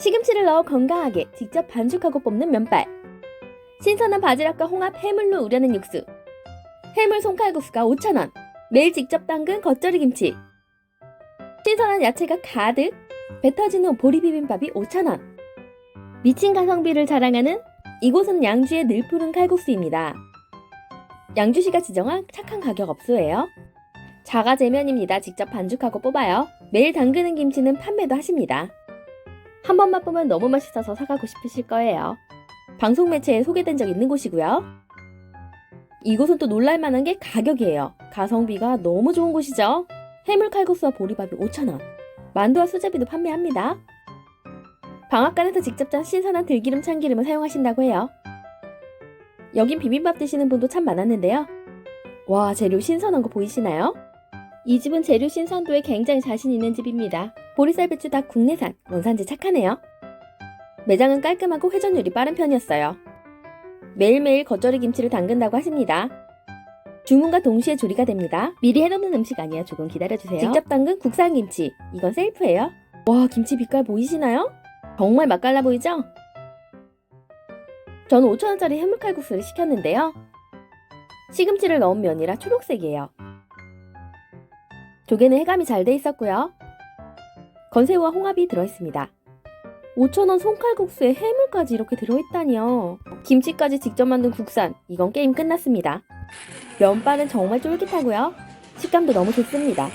시금치를 넣어 건강하게 직접 반죽하고 뽑는 면발. 신선한 바지락과 홍합 해물로 우려낸 육수. 해물 송칼국수가 5,000원. 매일 직접 담근 겉절이 김치. 신선한 야채가 가득. 배 터지는 보리 비빔밥이 5,000원. 미친 가성비를 자랑하는 이곳은 양주의 늘푸른 칼국수입니다. 양주시가 지정한 착한 가격 업소예요. 자가 제면입니다. 직접 반죽하고 뽑아요. 매일 담그는 김치는 판매도 하십니다. 한번 맛보면 너무 맛있어서 사가고 싶으실 거예요. 방송 매체에 소개된 적 있는 곳이고요. 이곳은 또 놀랄만한 게 가격이에요. 가성비가 너무 좋은 곳이죠. 해물 칼국수와 보리밥이 5,000원. 만두와 수제비도 판매합니다. 방앗간에서 직접 짠 신선한 들기름 참기름을 사용하신다고 해요. 여긴 비빔밥 드시는 분도 참 많았는데요. 와, 재료 신선한 거 보이시나요? 이 집은 재료 신선도에 굉장히 자신 있는 집입니다. 보리쌀 배추 다 국내산, 원산지 착하네요. 매장은 깔끔하고 회전율이 빠른 편이었어요. 매일매일 겉절이 김치를 담근다고 하십니다. 주문과 동시에 조리가 됩니다. 미리 해놓는 음식 아니야. 조금 기다려주세요. 직접 담근 국산 김치. 이건 셀프예요. 와, 김치 빛깔 보이시나요? 정말 맛깔나 보이죠? 저는 5천원짜리 해물칼국수를 시켰는데요. 시금치를 넣은 면이라 초록색이에요. 조개는 해감이 잘 돼 있었고요. 건새우와 홍합이 들어있습니다. 5,000원 손칼국수에 해물까지 이렇게 들어있다니요. 김치까지 직접 만든 국산. 이건 게임 끝났습니다. 면발은 정말 쫄깃하고요. 식감도 너무 좋습니다.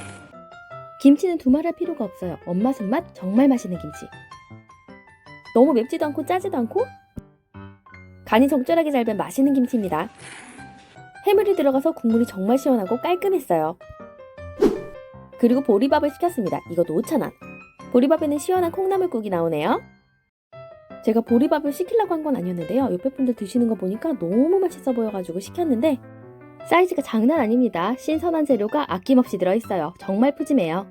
김치는 두말할 필요가 없어요. 엄마 손맛 정말 맛있는 김치. 너무 맵지도 않고 짜지도 않고 간이 적절하게 잘 된 맛있는 김치입니다. 해물이 들어가서 국물이 정말 시원하고 깔끔했어요. 그리고 보리밥을 시켰습니다. 이것도 5,000원. 보리밥에는 시원한 콩나물국이 나오네요. 제가 보리밥을 시키려고 한 건 아니었는데요. 옆에 분들 드시는 거 보니까 너무 맛있어 보여가지고 시켰는데 사이즈가 장난 아닙니다. 신선한 재료가 아낌없이 들어있어요. 정말 푸짐해요.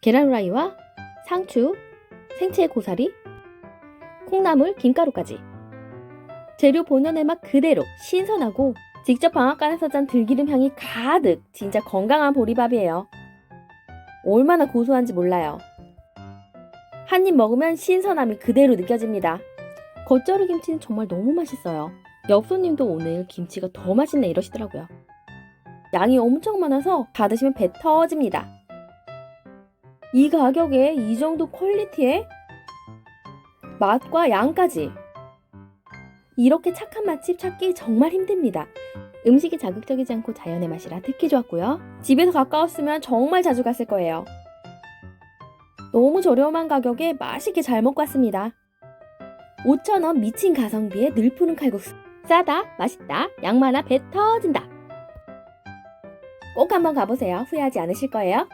계란 후라이와 상추, 생채 고사리, 콩나물, 김가루까지. 재료 본연의 맛 그대로 신선하고 직접 방앗간에서 짠 들기름 향이 가득 진짜 건강한 보리밥이에요. 얼마나 고소한지 몰라요. 한 입 먹으면 신선함이 그대로 느껴집니다. 겉절이 김치는 정말 너무 맛있어요. 옆 손님도 오늘 김치가 더 맛있네 이러시더라고요. 양이 엄청 많아서 다 드시면 배 터집니다. 이 가격에 이 정도 퀄리티에 맛과 양까지 이렇게 착한 맛집 찾기 정말 힘듭니다. 음식이 자극적이지 않고 자연의 맛이라 특히 좋았고요. 집에서 가까웠으면 정말 자주 갔을 거예요. 너무 저렴한 가격에 맛있게 잘 먹고 왔습니다. 5,000원 미친 가성비에 늘 푸른 칼국수. 싸다, 맛있다, 양 많아 배 터진다. 꼭 한번 가보세요. 후회하지 않으실 거예요.